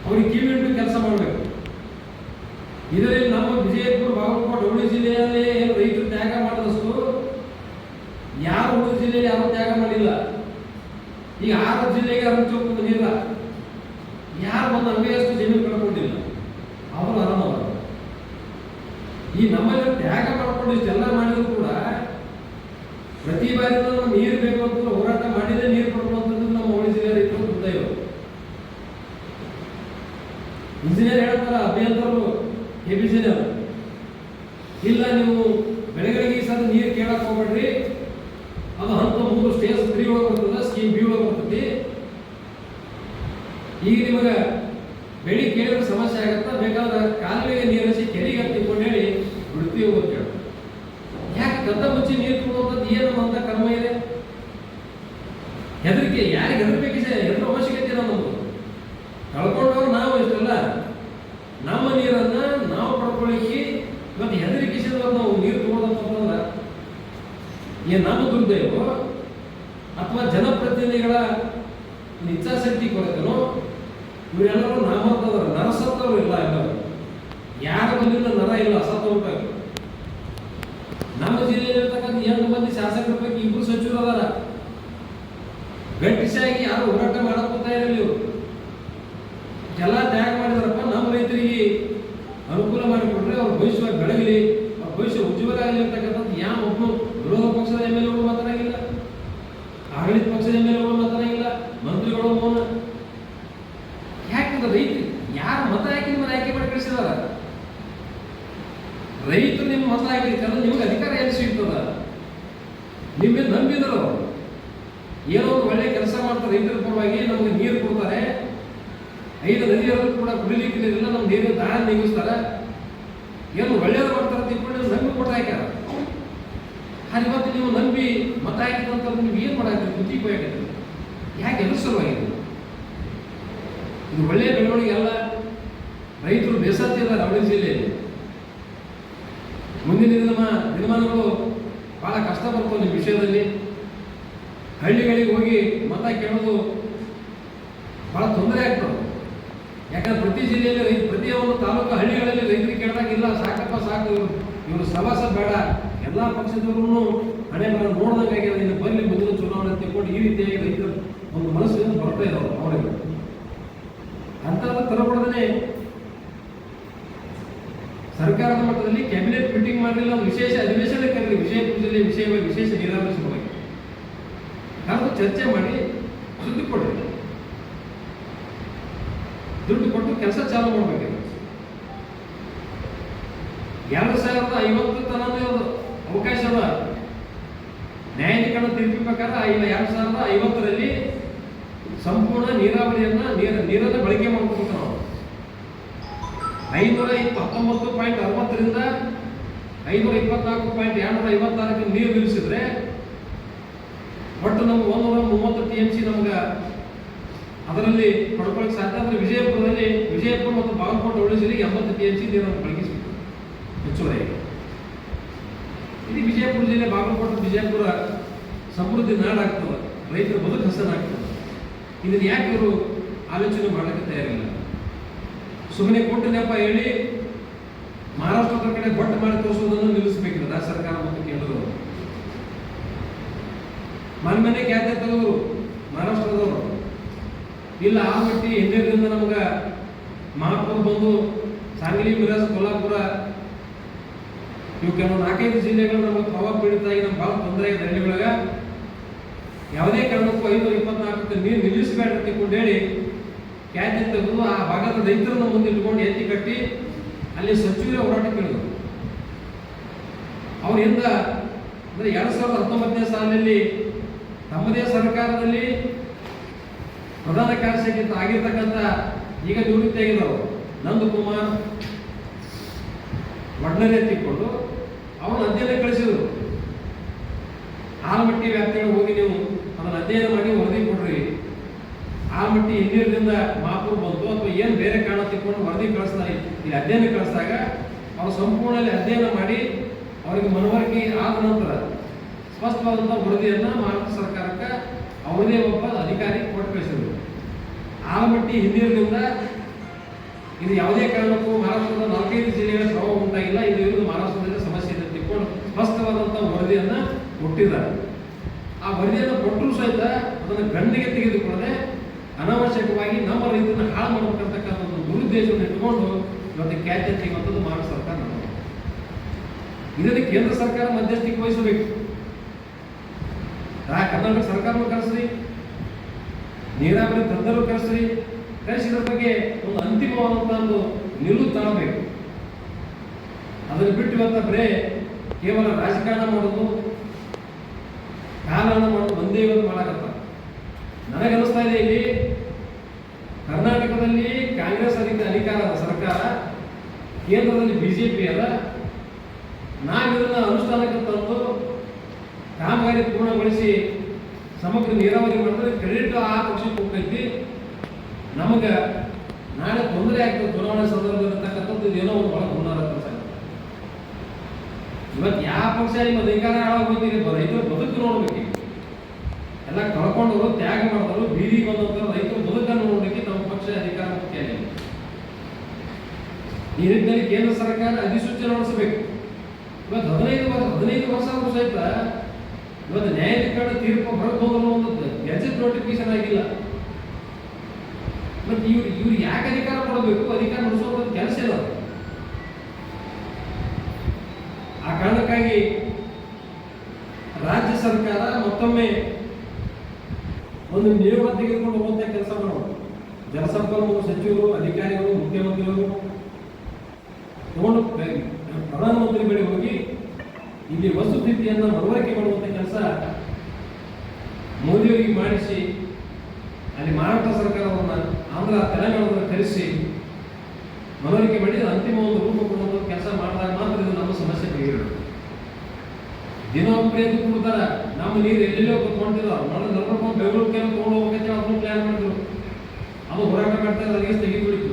ಅವರಿಗೆ ಕಿವಿಟ್ಟು ಕೆಲಸ ಮಾಡಬೇಕು ಇದರಲ್ಲಿ ನಮ್ಮ ವಿಜಯಪುರ ಬಾಗಲಕೋಟೆ ಹುಬ್ಬಳ್ಳಿ ಜಿಲ್ಲೆಯಲ್ಲಿ ಏನು ರೈತರು ತ್ಯಾಗ ಮಾಡಿದಷ್ಟು ಯಾರು ಹುಬ್ಬಳ್ಳಿ ಜಿಲ್ಲೆಯಲ್ಲಿ ಯಾರು ತ್ಯಾಗ ಮಾಡಿಲ್ಲ ಈಗ ಆರು ಜಿಲ್ಲೆಗೆ ಹಂಚೋಕ್ ಯಾರು ಒಂದು ಅಷ್ಟು ಜಮೀನು ಕಳ್ಕೊಂಡಿಲ್ಲ ಅವರು ಅನಮವರು ಈ ನಮ್ಮಲ್ಲಿ ತ್ಯಾಗ ಮಾಡ್ಕೊಂಡು ಇಷ್ಟೆಲ್ಲ ಮಾಡಿದ್ರು ಕೂಡ ಪ್ರತಿ ಬಾರಿ ನೀರು ಬೇಕು ಅಂತ ಹೋರಾಟ ಮಾಡಿದ್ರೆ ನೀರು ಕೊಡುವಂಥದ್ದು ನಮ್ಮ ಜಿಲ್ಲೆ ರೈತರು ದುರ್ದೈವ ಇಂಜಿನಿಯರ್ ಹೇಳ್ತಾರ ಅಭಿಯಂತರರು ಇಲ್ಲ ನೀವು ಬೆಳೆಗಳಿಗೆ ಈ ಸಲ ನೀರು ಕೇಳಕ್ ಹೋಗ್ಬೇಡ್ರಿ. ಅದು ಹಂತ ಮೂರು ಸ್ಟೇಜ್ ಒಳಗೆ ಬರ್ತದ ಸ್ಕೀಮ್ ಬಿ ಈಗ ನಿಮಗೆ ಬೆಳಿ ಕೇಳಿದ್ರೆ ಸಮಸ್ಯೆ ಆಗತ್ತ? ಬೇಕಾದ ಕಾಲುವೆಗೆ ನೀರು ಹಚ್ಚಿ ಕೆರೆಗೆ ಹತ್ತಿಕೊಂಡು ಹೇಳಿ ಬಿಡ್ತೀವಿ ಅಂತ ಹೇಳಿ ಯಾಕೆ ಕದ್ದ ಮುಚ್ಚಿ ನೀರು ಕೊಡುವಂಥದ್ದು ಏನು ಅಂತ ಕರ್ಮ ಇದೆ? ಹೆದರಿಕೆ ಯಾರಿಗೆ ಹೆದರ್ಬೇಕಿದೆ ಹೆದರ ಅವಶ್ಯಕತೆ ನಮ್ಮದು ಕಳ್ಕೊಂಡವ್ರು ನಾವು ಇಷ್ಟಲ್ಲ. ನಮ್ಮ ನೀರನ್ನ ನಾವು ಪಡ್ಕೊಳ್ಳಿಕ್ಕೆ ಮತ್ತೆ ಹೆದರಿಕೆ ನಾವು ನೀರು ತಗೊಳ್ಳೋದಂತಂದ್ರೆ ಏನ್ ನಮ್ಮ ದುರ್ದೈವ ಅಥವಾ ಜನಪ್ರತಿನಿಧಿಗಳ ಇಚ್ಛಾಶಕ್ತಿ ಕೊರತೆನೋ ಇವರೆಲ್ಲರೂ ನಾಮಂತದವರು ನರಸತ್ತವರು ಇಲ್ಲ ಎಲ್ಲರೂ ಯಾರ ಬಂದಿಲ್ಲ, ನರ ಇಲ್ಲ ಸತ್ತ ಹೋಗ್ಬೇಕು ನಮ್ಮ ಜಿಲ್ಲೆಯಲ್ಲಿರ್ತಕ್ಕಂಥ ಎಂಟು ಮಂದಿ ಶಾಸಕರ ಪೈಕಿ ಇಬ್ಬರು ಸಚಿವರು ಅದಾರ ಗಟ್ಟಿಸಾಗಿ ಯಾರು ಹೋರಾಟ ಮಾಡಕ್ ಇರಲಿ ಇವರು ಎಲ್ಲ ತ್ಯಾಗ ಮಾಡಿದ್ರಪ್ಪ ನಮ್ಮ ರೈತರಿಗೆ ಅನುಕೂಲ ಮಾಡಿಕೊಟ್ರೆ ಅವ್ರ ಭವಿಷ್ಯ ಬೆಳಗಲಿ ಅವ್ರ ಭವಿಷ್ಯ ಉಜ್ವಲ ಆಗಲಿ ಅಂತಕ್ಕಂಥದ್ದು ಯಾವ ಒಬ್ಬನು ವಿರೋಧ ಪಕ್ಷದ ಎಂ ಎಲ್ ಎಗಳು ಮಾತನಾಗಿಲ್ಲ ಆಡಳಿತ ಪಕ್ಷದ ಎಂ ಎಲ್ ಎಗಳು ಮಾತನಾಗಿಲ್ಲ ಮಂತ್ರಿಗಳು ಮೌನ ಯಾಕಂದ್ರೆ ರೈತ ಯಾರು ಮತ ಹಾಕಿ ನಿಮ್ಮನ್ನ ಆಯ್ಕೆ ಮಾಡಿ ಕಳಿಸಿದಾರ ರೈತರು ನಿಮ್ಮ ಮತ ಹಾಕಿರ್ತಾರೆ ನಿಮಗೆ ಅಧಿಕಾರ ಎಲ್ಲಿ ಸಿಗ್ತದ ನಿಮ್ಮೇ ನಂಬಿದರು ಏನೋ ಒಂದು ಒಳ್ಳೆ ಕೆಲಸ ಮಾಡ್ತಾರೆ ರೈತರ ಪರವಾಗಿ ನಮಗೆ ನೀರು ಕೊಡ್ತಾರೆ ಐದು ನದಿಯಲ್ಲೂ ಕೂಡ ಕುಡಿಲಿಕ್ಕೆ ನೀರಿಲ್ಲ ನಮ್ಮ ನೀರಿನ ದಾಹ ನೀಗಿಸ್ತಾರೆ ಏನು ಒಳ್ಳೇದು ಮಾಡ್ತಾರೆ ಅಂತ ತಿಳ್ಕೊಂಡು ನಂಬಿ ಕೊಟ್ಟು ಹಾಕ್ಯಾರ ಹಾಗೆ ಇವತ್ತು ನೀವು ನಂಬಿ ಮತ ಹಾಕಿದಂತ ನೀವು ಏನು ಮಾಡಾಕ್ತೀರಿ ಬುದ್ಧಿ ಬಯಕತ್ತೀರಿ ಯಾಕೆ ಎದ್ರ ಸಲುವಾಗಿದೆ ಇದು ಒಳ್ಳೆಯ ಬೆಳವಣಿಗೆ ಅಲ್ಲ ರೈತರು ಬೇಸತ್ತಿದ್ದಾರೆ ಅವಳಿ ಜಿಲ್ಲೆಯಲ್ಲಿ ಮುಂದಿನ ದಿನ ದಿನಮಾನಗಳು ಬಹಳ ಕಷ್ಟ ಬರ್ತವೆ ನಿಮ್ಮ ವಿಷಯದಲ್ಲಿ ಹಳ್ಳಿಗಳಿಗೆ ಹೋಗಿ ಮತ ಕೇಳೋದು ಬಹಳ ತೊಂದರೆ ಆಗ್ತದೆ. ಯಾಕಂದ್ರೆ ಪ್ರತಿ ಜಿಲ್ಲೆಯಲ್ಲಿ ರೈತ ಪ್ರತಿಯೊಂದು ತಾಲೂಕು ಹಳ್ಳಿಗಳಲ್ಲಿ ರೈತರಿಗೆ ಕೇಳಿದಾಗ, ಇಲ್ಲ, ಸಾಕಪ್ಪ, ಸಾಕು, ಇವರು ಸವಾಸ ಬೇಡ, ಎಲ್ಲ ಪಕ್ಷದವ್ರು ಹಣೆ ಬರ, ನೋಡ್ದಂಗೆ ಇಲ್ಲಿ ಬರಲಿ ಮೊದಲು ಚುನಾವಣೆ ತಿಳ್ಕೊಂಡು ಈ ರೀತಿಯಾಗಿ ರೈತರು ಒಂದು ಮನಸ್ಸಿನಿಂದ ಬರ್ತಾ ಇದ್ದಾವೆ ಅವರಿಗೆ ಅಂಥದ್ದು ತರಬಡದೇ ಸರ್ಕಾರದ ಮಟ್ಟದಲ್ಲಿ ಕ್ಯಾಬಿನೆಟ್ ಮೀಟಿಂಗ್ ಮಾಡಲಿಲ್ಲ ವಿಶೇಷ ಅಧಿವೇಶನ ಕರೆಯಲಿ ವಿಜಯಪುರ ಜಿಲ್ಲೆ ವಿಷಯ ವಿಶೇಷ ಕರೆದು ಚರ್ಚೆ ಮಾಡಿ ದುಡ್ಡು ಕೊಡಿ. ದುಡ್ಡು ಕೊಟ್ಟು ಕೆಲಸ ಚಾಲು ಮಾಡಬೇಕು. ಎರಡು ಸಾವಿರದ ಐವತ್ತು ತನಕ ಅವಕಾಶ ಅದ. ನ್ಯಾಯಾಧಿಕರಣ ತೀರ್ಪಿ ಪ್ರಕಾರ ಎರಡು ಸಾವಿರದ ಐವತ್ತರಲ್ಲಿ ಸಂಪೂರ್ಣ ನೀರಾವರಿಯನ್ನ ನೀರ, ನೀರನ್ನ ಬಳಕೆ ಮಾಡ್ಕೋಬೇಕು ನಾವು. ಐನೂರ ಹತ್ತೊಂಬತ್ತು ಪಾಯಿಂಟ್ ಅರವತ್ತರಿಂದ ಐನೂರ ಇಪ್ಪತ್ನಾಲ್ಕು ಪಾಯಿಂಟ್ ಎರಡ್ನೂರ ಐವತ್ತಾರಕ್ಕೆ ನೀರು ನಿಲ್ಲಿಸಿದ್ರೆ ಒಟ್ಟು ನಮ್ಗೆ ಒಂದೂರ ಮೂವತ್ತು ಟಿ ಎಂ ಸಿ ನಮ್ಗೆ ಅದರಲ್ಲಿ ಪಡ್ಕೊಳ್ಳಿಕ್ಕೆ ಸಾಧ್ಯ ಅಂದ್ರೆ ವಿಜಯಪುರದಲ್ಲಿ, ವಿಜಯಪುರ ಮತ್ತು ಬಾಗಲಕೋಟೆ ಜಿಲ್ಲೆಗೆ ಎಂಬತ್ತು ಟಿ ಎಂ ಸಿ ನೀರನ್ನು ಬಳಗಿಸಬೇಕು ಹೆಚ್ಚುವರಿ. ಇದು ವಿಜಯಪುರ ಜಿಲ್ಲೆ, ಬಾಗಲಕೋಟೆ ವಿಜಯಪುರ ಸಮೃದ್ಧಿ ನಾಡಾಗ್ತದೆ ರೈತರ ಬದುಕು ಹಸನಾಗ್ತದೆ ಇದನ್ನ ಯಾಕೆ ಇವರು ಆಲೋಚನೆ ಮಾಡಲಿಕ್ಕೆ ತಯಾರಿಲ್ಲ? ಸುಮ್ಮನೆ ಕೊಟ್ಟು ನೆಪ ಹೇಳಿ ಮಹಾರಾಷ್ಟ್ರದ ಕಡೆ ಬೊಟ್ಟು ಮಾಡಿ ತೋರಿಸೋದನ್ನು ನಿಲ್ಲಿಸಬೇಕಿಲ್ಲ ರಾಜ್ಯ ಸರ್ಕಾರ ಮತ್ತು ಕೇಂದ್ರದವರು. ಮನೆ ಮನೆ ಖ್ಯಾತೆ ತೆಗೆದ್ರು ಮಹಾರಾಷ್ಟ್ರದವರು. ಇಲ್ಲ, ಆ ಮಟ್ಟಿ ಹಿಂದಿನಿಂದ ನಮ್ಗೆ ಮಹಾಪುರ ಬಂದು ಸಾಂಗ್ಲಿ, ಮಿರಾಜ್ ಕೊಲ್ಲಾಪುರ ಇವು ಕೆಲವು ನಾಲ್ಕೈದು ಜಿಲ್ಲೆಗಳು ನಮಗೆ ಪ್ರವಾಹ ಪೀಡಿತ ಆಗಿ ನಮ್ಗೆ ಭಾಳ ತೊಂದರೆ ಇದೆ ಹಳ್ಳಿಗಳಿಗೆ ಯಾವುದೇ ಕಾರಣಕ್ಕೂ ಐನೂರ ಇಪ್ಪತ್ನಾಲ್ಕು ನೀರು ನಿಲ್ಲಿಸಬೇಡ ಅಂತ ಹೇಳಿ ಖ್ಯಾತಿ ತೆಗೆದು ಆ ಭಾಗದ ರೈತರನ್ನ ಮುಂದೆ ಇಟ್ಕೊಂಡು ಎತ್ತಿ ಕಟ್ಟಿ ಅಲ್ಲಿ ಸಚಿವರೇ ಹೋರಾಟ ಕೇಳಿದ್ರು. ಅವರಿಂದ ಅಂದ್ರೆ ಎರಡ್ ಸಾವಿರದ ಹತ್ತೊಂಬತ್ತನೇ ಸಾಲಿನಲ್ಲಿ ತಮ್ಮದೇ ಸರ್ಕಾರದಲ್ಲಿ ಪ್ರಧಾನ ಕಾರ್ಯದರ್ಶಿ ಆಗಿರ್ತಕ್ಕಂಥ ಈಗ ನಿವೃತ್ತಿ ಆಗಿರೋ ನಂದಕುಮಾರ್ ಒಡ್ನರೆ ತಿಕ್ಕೊಂಡು ಅವನು ಅಧ್ಯಯನ ಕಳಿಸಿದ್ರು. ಆಲಮಟ್ಟಿ ವ್ಯಾಪ್ತಿಗೆ ಹೋಗಿ ನೀವು ಅದನ್ನ ಅಧ್ಯಯನ ಮಾಡಿ ವರದಿ ಕೊಡ್ರಿ. ಆಲಮಟ್ಟಿ ಹಿನ್ನೀರಿನಿಂದ ಮಾತು ಬಂತು ಅಥವಾ ಏನು ಬೇರೆ ಕಾರಣ ತಿಕ್ಕೊಂಡು ವರದಿ ಕಳಿಸ್ತಾ ಇಲ್ಲಿ. ಅಧ್ಯಯನ ಕಳಿಸಿದಾಗ ಅವರು ಸಂಪೂರ್ಣ ಅಧ್ಯಯನ ಮಾಡಿ ಅವರಿಗೆ ಮನವರಿಕೆ ಆದ ನಂತರ ಸ್ಪಷ್ಟವಾದಂಥ ವರದಿಯನ್ನು ಭಾರತ ಸರ್ಕಾರಕ್ಕೆ ಅವರದೇ ಒಬ್ಬ ಅಧಿಕಾರಿ ಕೊಟ್ಟು ಕಳಿಸಿದ್ರು. ಆಲಮಟ್ಟಿ ಹಿನ್ನೀರಿನಿಂದ ಇದು ಯಾವುದೇ ಕಾರಣಕ್ಕೂ ಮಹಾರಾಷ್ಟ್ರದ ನಾಲ್ಕೈದು ಜಿಲ್ಲೆಗಳ ಪ್ರಭಾವ ಉಂಟಾಗಿಲ್ಲ. ಇದು ಇರುವುದು ಮಹಾರಾಷ್ಟ್ರದಲ್ಲಿ ಸಮಸ್ಯೆ ಇದೆ ತಿಳ್ಕೊಂಡು ಸ್ಪಷ್ಟವಾದಂಥ ವರದಿಯನ್ನು ಕೊಟ್ಟಿದ್ದಾರೆ. ಆ ವರದಿಯನ್ನು ಕೊಟ್ಟರು ಸಹಿತ ಅದನ್ನು ಗಂಡಿಗೆ ತೆಗೆದುಕೊಳ್ಳದೆ ಅನಾವಶ್ಯಕವಾಗಿ ನಮ್ಮ ರೈತರನ್ನ ಹಾಳು ಮಾಡಬೇಕಂತಕ್ಕಂಥ ಒಂದು ದುರುದ್ದೇಶವನ್ನು ಇಟ್ಟುಕೊಂಡು ಇವತ್ತು ಖ್ಯಾತಿ ತೆಗೆಯುವಂಥದ್ದು ಮಹಾರಾಷ್ಟ್ರ ಸರ್ಕಾರ. ಇದನ್ನು ಕೇಂದ್ರ ಸರ್ಕಾರ ಮಧ್ಯಸ್ಥಿಕೆ ವಹಿಸಬೇಕು. ಆ ಕರ್ನಾಟಕ ಸರ್ಕಾರವನ್ನು ಕರೆಸ್ರಿ, ನೀರಾವರಿ ತಜ್ಞರು ಕರೆಸ್ರಿ ಕರೆಸಿದ ಬಗ್ಗೆ ಒಂದು ಅಂತಿಮವಾದಂಥ ಒಂದು ನಿಲುವು ತರಬೇಕು ಅದನ್ನು ಬಿಟ್ಟು ಇವತ್ತ ಬರೇ ಕೇವಲ ರಾಜಕಾರಣ ಮಾಡೋದು ಕಾಲನ ಮಾಡೋದು ಒಂದೇ ಇವತ್ತು ಮಾಡಕತ್ತ. ನನಗನ್ನಿಸ್ತಾ ಇದೆ ಇಲ್ಲಿ, ಕರ್ನಾಟಕದಲ್ಲಿ ಕಾಂಗ್ರೆಸ್ ಅಧಿಕ ಅಧಿಕಾರ ಸರ್ಕಾರ ಕೇಂದ್ರದಲ್ಲಿ ಬಿಜೆಪಿ ಜೆ ಪಿ ಅಲ್ಲ ತಂದು ಕಾಮಗಾರಿ ಪೂರ್ಣಗೊಳಿಸಿ ಸಮಗ್ರ ನೀರಾವರಿ ಮಾಡಿದ್ರೆ ಕ್ರೆಡಿಟ್ ಆ ಪಕ್ಷಕ್ಕೆ ಹೋಗ್ತೈತಿ ನಮಗೆ ನಾಳೆ ತೊಂದರೆ ಆಗ್ತದೆ. ಚುನಾವಣೆ ಸಂದರ್ಭದಲ್ಲಿರ್ತಕ್ಕಂಥದ್ದು ಏನೋ ಒಂದು ಒಳಗೆ ಹುನ್ನಾರ ಇವತ್ತು ಯಾವ ಪಕ್ಷ ನಿಮ್ಮ ಅಧಿಕಾರ ಹಾಳಾಗ್ತೀರಿ ರೈತರು ಬದುಕು ನೋಡ್ಬೇಕು ಎಲ್ಲ ಕಳ್ಕೊಂಡವರು, ತ್ಯಾಗ ಮಾಡಿದವರು, ಬೀದಿ ಬಂದಂತ ರೈತರು ಬದುಕನ್ನು ನೋಡಲಿಕ್ಕೆ ನಮ್ಮ ಪಕ್ಷ ಅಧಿಕಾರ ಮುಖ್ಯ. ಈ ನಿಟ್ಟಿನಲ್ಲಿ ಕೇಂದ್ರ ಸರ್ಕಾರ ಅಧಿಸೂಚನೆ ನಡೆಸಬೇಕು ಇವತ್ತು ಹದಿನೈದು ವರ್ಷ ಹದಿನೈದು ವರ್ಷ ಸಹಿತ ಇವತ್ತು ನ್ಯಾಯಾಧಿಕರಣ ತೀರ್ಪು ಹೊರಗೆ ಒಂದು ಗೆಜೆಟ್ ನೋಟಿಫಿಕೇಶನ್ ಆಗಿಲ್ಲ. ಬಟ್ ಇವ್ರು ಇವ್ರು ಯಾಕೆ ಅಧಿಕಾರ ಕೊಡಬೇಕು? ಅಧಿಕಾರ ನಡೆಸೋದು ಕೆಲಸ ಇಲ್ಲ ಆ ಕಾರಣಕ್ಕಾಗಿ ರಾಜ್ಯ ಸರ್ಕಾರ ಮತ್ತೊಮ್ಮೆ ಒಂದು ನಿಯೋಗ ತೆಗೆದುಕೊಂಡು ಹೋಗುವಂತ ಕೆಲಸ ಮಾಡೋದು. ಜಲಸಂಪನ್ಮೂಲ ಸಚಿವರು, ಅಧಿಕಾರಿಗಳು, ಮುಖ್ಯಮಂತ್ರಿಗಳು ತಗೊಂಡು ಪ್ರ- ಪ್ರಧಾನಮಂತ್ರಿ ಬಳಿ ಹೋಗಿ ಇಲ್ಲಿ ವಸ್ತುಸ್ಥಿತಿಯನ್ನು ಮನವರಿಕೆ ಮಾಡುವಂತ ಕೆಲಸ ಮೋದಿಯವರಿಗೆ ಮಾಡಿಸಿ, ಅಲ್ಲಿ ಮಹಾರಾಷ್ಟ್ರ ಸರ್ಕಾರವನ್ನ ಆಂಧ್ರ, ತೆಲಂಗಾಣವನ್ನು ಕರೆಸಿ, ಮನವರಿಕೆ ಮಾಡಿ ಅಂತಿಮ ಒಂದು ರೂಪ ಕೊಡುವಂಥ ಕೆಲಸ ಮಾಡಿದಾಗ ಮಾತ್ರ ಇದು ನಮ್ಮ ಸಮಸ್ಯೆ ಬಗೆಹರಿಯುತ್ತೆ. ದಿನೊಬ್ಬರೇ ಕೊಡ್ತಾರ, ನಮ್ಮ ನೀರು ಎಲ್ಲೆಲ್ಲೋ ಕುತ್ಕೊಂಡಿದ್ದಾವ ನಾಳೆ ನಲ್ವತ್ತು ಬೆಂಗಳೂರು ಕೇಳಿ ತೊಗೊಂಡು ಹೋಗ್ಬೇಕಂತ ಅದನ್ನು ಪ್ಲಾನ್ ಮಾಡಿದ್ರು. ಅದು ಹೋರಾಟ ಮಾಡ್ತಾ ಅದಕ್ಕೆ ತೆಗೆದುಬಿಡಿತು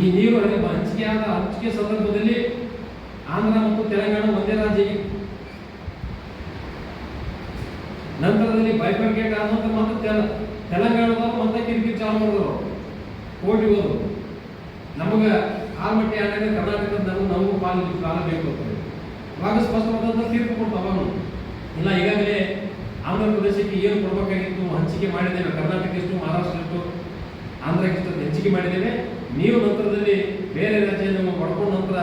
ಈ ನೀರು ಹಂಚಿಕೆ ಆದ, ಹಂಚಿಕೆ ಸಂದರ್ಭದಲ್ಲಿ ಆಂಧ್ರ ಮತ್ತು ತೆಲಂಗಾಣ ಒಂದೇ ರಾಜ್ಯ. ನಂತರದಲ್ಲಿ ಬೈಫರ್ಗೇಟ್ ಆದ ಮತ್ತು ಮತ್ತೆ ತೆಲ- ತೆಲಂಗಾಣದವರು ಮತ್ತೆ ಕಿರಿಕಿರಿ ಚಾಲು ಮಾಡಿದ್ರು ಕೋಟಿ ಹೋದ್ರು ನಮಗ ಆಲ್ಮಟ್ಟಿ ಆಗಿದೆ ಕರ್ನಾಟಕದ ನಮಗೂ ನಮಗೂ ಪಾಲು ಕಾಲ ಬೇಕು ಇವಾಗ ಅವಾಗ ಸ್ಪಷ್ಟವಾದಂಥ ತೀರ್ಪು ಕೊಟ್ಟು ಅವನು ಇಲ್ಲ, ಈಗಾಗಲೇ ಆಂಧ್ರ ಪ್ರದೇಶಕ್ಕೆ ಏನು ಕೊಡಬೇಕಾಗಿತ್ತು ಹಂಚಿಕೆ ಮಾಡಿದ್ದೇವೆ. ಕರ್ನಾಟಕ ಎಷ್ಟು, ಮಹಾರಾಷ್ಟ್ರ ಎಷ್ಟು, ಆಂಧ್ರಕ್ಕೆ ಎಷ್ಟು ಹಂಚಿಕೆ ಮಾಡಿದ್ದೇವೆ. ನೀವು ನಂತರದಲ್ಲಿ ಬೇರೆ ರಾಜ್ಯ ಪಡ್ಕೊಂಡು ನಂತರ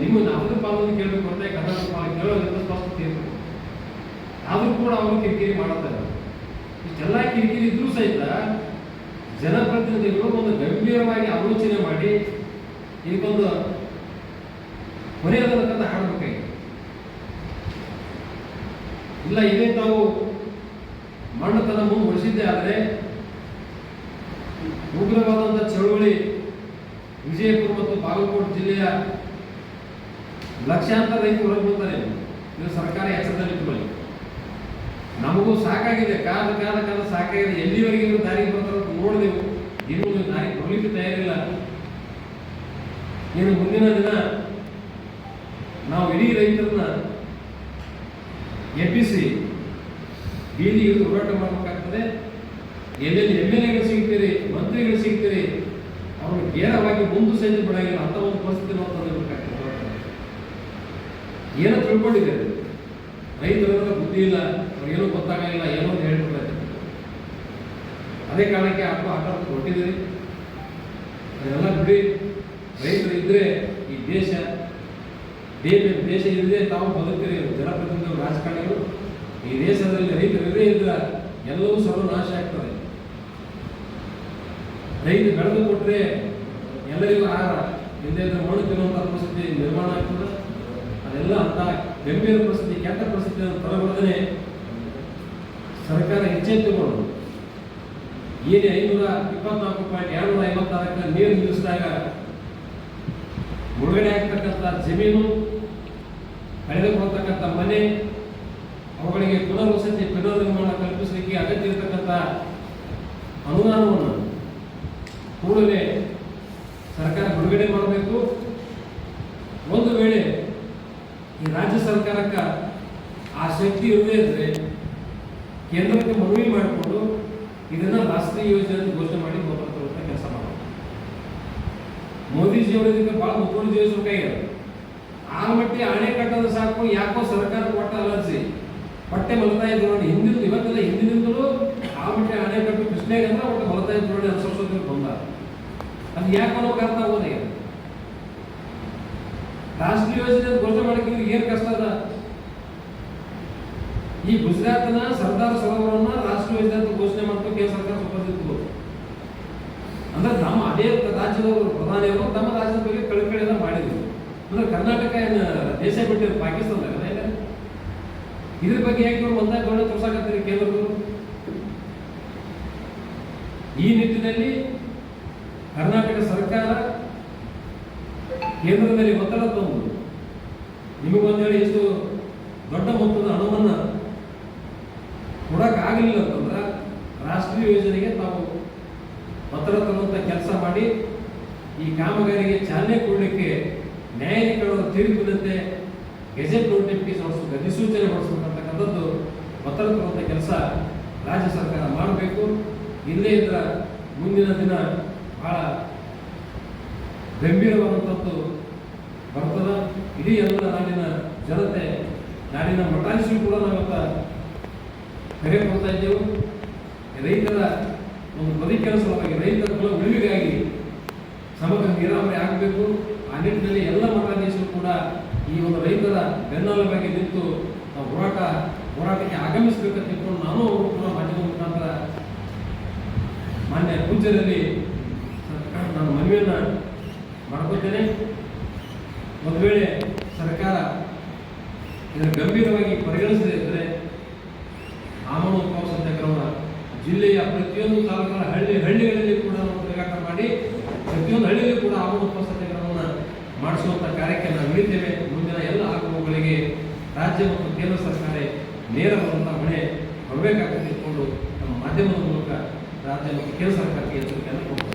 ನಿಮ್ಮ ಅದರ ಪಾಲನ್ನು ಕೇಳಬೇಕು ಅಂತ ಕನ್ನಡ ಪಾಲನೆ ಕೇಳೋದ್ರಿಂದ ಸ್ಪಷ್ಟ ತೀರ್ಪು ಆದರೂ ಕೂಡ ಅವರು ಕಿರಿಕಿರಿ ಮಾಡುತ್ತಾರೆ ಇಷ್ಟೆಲ್ಲ ಕಿರಿಕಿರಿ ಇದ್ರೂ ಸಹಿತ ಜನಪ್ರತಿನಿಧಿಗಳು ಒಂದು ಗಂಭೀರವಾಗಿ ಆಲೋಚನೆ ಮಾಡಿ ಇದಕ್ಕೊಂದು ಕೊನೆಯದಕ್ಕಂತ ಹಾಡಬೇಕಾಗಿ ಇಲ್ಲ, ಇದೇ ತಾವು ಮಣ್ಣತನ ಮುಂದುವರಿಸಿದ್ದೇ ಆದರೆ ಉಗ್ರವಾದಂಥ ಚಳುವಳಿ ವಿಜಯಪುರ ಮತ್ತು ಬಾಗಲಕೋಟೆ ಜಿಲ್ಲೆಯ ಲಕ್ಷಾಂತರ ರೈತರು ಹೊರಗೆ ಬರ್ತಾರೆ ಇದು ಸರ್ಕಾರ ಎಚ್ಚರದಲ್ಲಿ ಇಟ್ಕೊಳ್ಳಿ. ನಮಗೂ ಸಾಕಾಗಿದೆ. ಕಾಲ ಕಾಲ ಕಾಲ ಸಾಕಾಗಿದೆ. ಎಲ್ಲಿವರೆಗೆ ಇವರು ದಾರಿಗೆ ಬರ್ತಾರೆ ನೋಡಿದೆವು ಇರುವುದು ದಾರಿ ಕೊಡಲಿಕ್ಕೆ ತಯಾರಿಲ್ಲ. ಇನ್ನು ಮುಂದಿನ ದಿನ ನಾವು ಇಡೀ ರೈತರನ್ನ ಎಬ್ಬಿಸಿ, ಬೀದಿ ಇಳಿದು ಹೋರಾಟ ಮಾಡಬೇಕಾಗ್ತದೆ. ಎಲ್ಲೆಲ್ಲಿ ಎಂ ಎಲ್ ಎಗಳು ಸಿಗ್ತೀರಿ, ಮಂತ್ರಿಗಳು ಸಿಗ್ತೀರಿ, ಅವ್ರನ್ನ ನೇರವಾಗಿ ಮುಂದೆ ಸಹಿತ ಬಿಡಂಗಿಲ್ಲ. ಅಂತ ಒಂದು ಪರಿಸ್ಥಿತಿ ನಾವು ತಂದಿರ್ಬೇಕಾಗ್ತದೆ ಏನೋ ತಿಳ್ಕೊಂಡಿದ್ದಾರೆ ರೈತರು ಬುದ್ಧಿ ಇಲ್ಲ ಏನು ಗೊತ್ತಾಗಲಿಲ್ಲ ಏನೋ ಅಂತ ಅದೇ ಕಾರಣಕ್ಕೆ ಹಬ್ಬ ಆಟ ಕೊಟ್ಟಿದ್ದೀರಿ. ಅದೆಲ್ಲ ಬಿಡಿ. ರೈತರು ಇದ್ರೆ ಈ ದೇಶ ದೇಶ ದೇಶ ಇಲ್ಲದೆ ತಾವು ಬದುಕ್ತೀರಿ. ಜನಪ್ರತಿನಿಧಿಗಳು ರಾಜಕಾರಣಿಗಳು, ಈ ದೇಶದಲ್ಲಿ ರೈತರು ಇದೇ ಇದ್ರೆ ಎಲ್ಲವೂ ಸರ್ವನಾಶ ಆಗ್ತದೆ. ರೈತ ಬೆಳೆದು ಕೊಟ್ಟರೆ ಎಲ್ಲರಿಗೂ ಆಹಾರ. ಇಲ್ಲದೆ ಮಣ್ಣು ತಿನ್ನುವಂಥ ಪರಿಸ್ಥಿತಿ ನಿರ್ಮಾಣ ಆಗ್ತದೆ. ಅದೆಲ್ಲ ಅಂತ ಗಂಭೀರ ಪರಿಸ್ಥಿತಿ ಕೆಟ್ಟ ಪರಿಸ್ಥಿತಿಯನ್ನು ತರಬಾರ್ದೇ ಸರ್ಕಾರ ಎಚ್ಚೆತ್ತುಕೊಂಡು ಏನೇ ಐನೂರ ಇಪ್ಪತ್ನಾಲ್ಕು ಪಾಯಿಂಟ್ ಎರಡುನೂರ ಐವತ್ತಾರಕ್ಕೆ ನೀರು ನಿಲ್ಲಿಸಿದಾಗ ಮುಳುಗಡೆ ಆಗ್ತಕ್ಕಂಥ ಜಮೀನು ಕಳೆದುಕೊಳ್ತಕ್ಕಂಥ ಮನೆ, ಅವುಗಳಿಗೆ ಪುನರ್ವಸತಿ ಪುನರ್ ನಿರ್ಮಾಣ ಕಲ್ಪಿಸಲಿಕ್ಕೆ ಅಗತ್ಯ ಇರತಕ್ಕಂಥ ಅನುದಾನವನ್ನು ಕೂಡಲೇ ಸರ್ಕಾರ ಬಿಡುಗಡೆ ಮಾಡಬೇಕು ಒಂದು ವೇಳೆ ಈ ರಾಜ್ಯ ಸರ್ಕಾರಕ್ಕೆ ಆ ಶಕ್ತಿ ಇಲ್ಲದೇ ಇದ್ರೆ ಕೇಂದ್ರಕ್ಕೆ ಮನವಿ ಮಾಡಿಕೊಂಡು ಇದನ್ನ ರಾಷ್ಟ್ರೀಯ ಯೋಜನೆ ಘೋಷಣೆ ಮಾಡಿ ಹೋಗ್ತಾ ಕೆಲಸ ಮಾಡಬೇಕು ಮೋದಿಜಿ ಅವರು ಇದಕ್ಕೆ ಬಹಳ ಮುತುವರ್ಜಿ ವಹಿಸಬೇಕಾಗಿದೆ ಮಟ್ಟಿ ಅಣೆ ಕಟ್ಟೋದು ಸಾಕು, ಯಾಕೋ ಸರ್ಕಾರ ಕೊಟ್ಟ ಅಲರ್ಜಿ. ಹೊಟ್ಟೆ ಮಲತಾ ಇದ್ರು ನೋಡಿ, ಹಿಂದಿನ ಇವತ್ತೆಲ್ಲ ಹಿಂದಿನಿಂದಲೂ ಆ ಮಟ್ಟಿಗೆ ಕೃಷ್ಣೆಗೆ ಅಂದ್ರೆ ಒಟ್ಟು ನೋಡಿ ಅನುಸರಿಸೋದಕ್ಕೆ ಬಂದ. ಅದು ಯಾಕೆ ಅನ್ನೋಕೆ ಅರ್ಥ ಆಗೋದೇ ರಾಷ್ಟ್ರೀಯ ಯೋಜನೆ ಘೋಷಣೆ ಮಾಡಕ್ಕೆ ಇವ್ರಿಗೆ ಏನು ಕಷ್ಟ ಅದ? ಈ ಗುಜರಾತ್ನ ಸರ್ದಾರ್ ಸರೋವರನ್ನ ರಾಷ್ಟ್ರೀಯ ಯೋಜನೆ ಅಂತ ಘೋಷಣೆ ಮಾಡ್ತು ಕೇಂದ್ರ ಸರ್ಕಾರ ಸುಪರ್ದಿತ್ತು ಅಂದ್ರೆ ನಮ್ಮ ಅದೇ ರಾಜ್ಯದವರು ಪ್ರಧಾನಿಯವರು ತಮ್ಮ ರಾಜ್ಯದ ಬಗ್ಗೆ ಕಳಕಳಿಯನ್ನ ಮಾಡಿದ್ರು. ಅಂದ್ರೆ ಕರ್ನಾಟಕ ಏನು ದೇಶ ಬಿಟ್ಟಿದ್ರು ಪಾಕಿಸ್ತಾನದಾಗ ಇದ್ರ ಬಗ್ಗೆ ಹೇಗೆ ಒಂದಾಗ ಗೌರವ ತೋರ್ಸಾಕತ್ತೀರಿ ಕೇಂದ್ರದವರು? ಈ ನಿಟ್ಟಿನಲ್ಲಿ ಕರ್ನಾಟಕ ಕೇಂದ್ರದ ಮೇಲೆ ಒತ್ತಡ ತಂದು ನಿಮಗೊಂದು ಹೇಳಿ ಎಷ್ಟು ದೊಡ್ಡ ಮೊತ್ತದ ಹಣವನ್ನು ಕೊಡೋಕ್ಕಾಗಲಿಲ್ಲ ಅಂತಂದ್ರೆ ರಾಷ್ಟ್ರೀಯ ಯೋಜನೆಗೆ ತಾವು ಒತ್ತಡ ತರುವಂಥ ಕೆಲಸ ಮಾಡಿ ಈ ಕಾಮಗಾರಿಗೆ ಚಾಲನೆ ಕೊಡಲಿಕ್ಕೆ ನ್ಯಾಯಾಧಿಕರಣದ ತೀರ್ಪಿನಂತೆ ಗೆಜೆಟ್ ನೋಟಿಫಿಕೇಶನ್ ಹೊಡಿಸ್ಬೇಕು ಅಧಿಸೂಚನೆ ಹೊಡಿಸ್ಬೇಕಂತಕ್ಕಂಥದ್ದು ಒತ್ತಡ ತರುವಂಥ ಕೆಲಸ ರಾಜ್ಯ ಸರ್ಕಾರ ಮಾಡಬೇಕು. ಇಲ್ಲೇ ಮುಂದಿನ ದಿನ ಬಹಳ ಗಂಭೀರವಾದಂಥದ್ದು ಬರ್ತದ? ಇಡೀ ಎಲ್ಲ ನಾಡಿನ ಜನತೆ, ನಾಡಿನ ಮಠಾಧೀಶರು ಕೂಡ ನಾವಿವತ್ತ ಕರೆ ಕೊಡ್ತಾ ಇದ್ದೆವು. ರೈತರ ಒಂದು ಬದಿ ಕೆಲಸವಾಗಿ ರೈತರ ಕುಲ ಉಳಿವಿಗಾಗಿ ಸಮಗ್ರ ನೀರಾವರಿ ಆಗಬೇಕು. ಆ ನಿಟ್ಟಿನಲ್ಲಿ ಎಲ್ಲ ಮಠಾಧೀಶರು ಕೂಡ ಈ ಒಂದು ರೈತರ ಬೆನ್ನೆಲುಬಾಗಿ ನಿಂತು ನಾವು ಹೋರಾಟ, ಹೋರಾಟಕ್ಕೆ ಆಗಮಿಸಬೇಕಂತ ತಿಳ್ಕೊಂಡು ನಾನು ಅವರು ಕೂಡ ಮಾಧ್ಯಮ ಮುಖಾಂತರ ಮಾನ್ಯ ಪೂಜ್ಯದಲ್ಲಿ ನಾನು ಮನವಿಯನ್ನ ಮಾಡ್ಕೊತೇನೆ ಒಂದು ವೇಳೆ ಸರ್ಕಾರ ಇದನ್ನು ಗಂಭೀರವಾಗಿ ಪರಿಗಣಿಸದೇ ಇದ್ದರೆ ಆಮನ ಉಪವಾಸ ಸತ್ಯಾಗ್ರಹವನ್ನು ಜಿಲ್ಲೆಯ ಪ್ರತಿಯೊಂದು ತಾಲೂಕಿನ ಹಳ್ಳಿ ಹಳ್ಳಿಗಳಲ್ಲಿ ಕೂಡ ನಾವು ಮಾಡಿ ಪ್ರತಿಯೊಂದು ಹಳ್ಳಿಯಲ್ಲಿ ಕೂಡ ಆಮದು ಉತ್ಪಾದ ಸತ್ಯಾಗ್ರಹವನ್ನು ಮಾಡಿಸುವಂಥ ಕಾರ್ಯಕ್ಕೆ ನಾವು ಹಿಡಿತೇವೆ ಮುಂದಿನ ಎಲ್ಲ ಆಗುವಗಳಿಗೆ ರಾಜ್ಯ ಮತ್ತು ಕೇಂದ್ರ ಸರ್ಕಾರ ನೇರವಾದಂಥ ಹೊಣೆ ಬರಬೇಕಾಗುತ್ತೆ ಇಟ್ಕೊಂಡು ನಮ್ಮ ಮಾಧ್ಯಮದ ಮೂಲಕ ರಾಜ್ಯ ಮತ್ತು ಕೇಂದ್ರ ಸರ್ಕಾರಕ್ಕೆ ಎಚ್ಚರಿಕೆಯನ್ನು